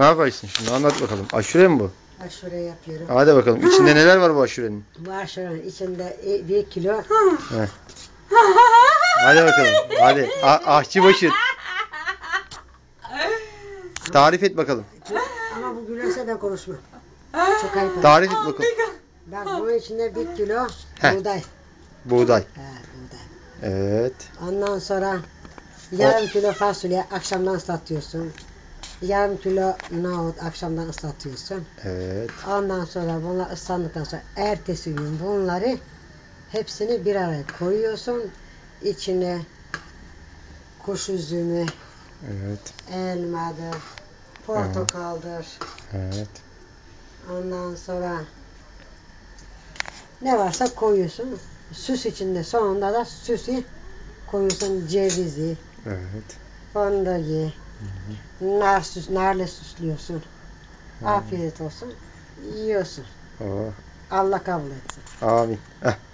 Ne yaparsın şimdi anlat bakalım. Aşure mi bu? Aşure yapıyorum. Hadi bakalım. İçinde neler var bu aşurenin? Bu aşurenin içinde e, bir kilo Hadi bakalım. Hadi. A- ahçı Başır. Tarif et bakalım. ama bu gülerse de konuşma. Çok ayıp. olur. Tarif et bakalım. Bak bunun içinde bir kilo Heh. buğday. Buğday. He, buğday. Evet. Ondan sonra yarım kilo fasulye akşamdan ıslatıyorsun. Yarım kilo nohut akşamdan ıslatıyorsun. Evet. Ondan sonra bunlar ıslandıktan sonra ertesi gün bunları hepsini bir araya koyuyorsun. İçine kuş üzümü, Evet. elmadır, portakaldır. Evet. Ondan sonra ne varsa koyuyorsun. Süs içinde sonunda da süsü koyuyorsun cevizi, Evet. fındığı, nar süs, narla süslüyorsun. Afiyet olsun. Yiyorsun. Allah kabul etsin. Amin. Heh.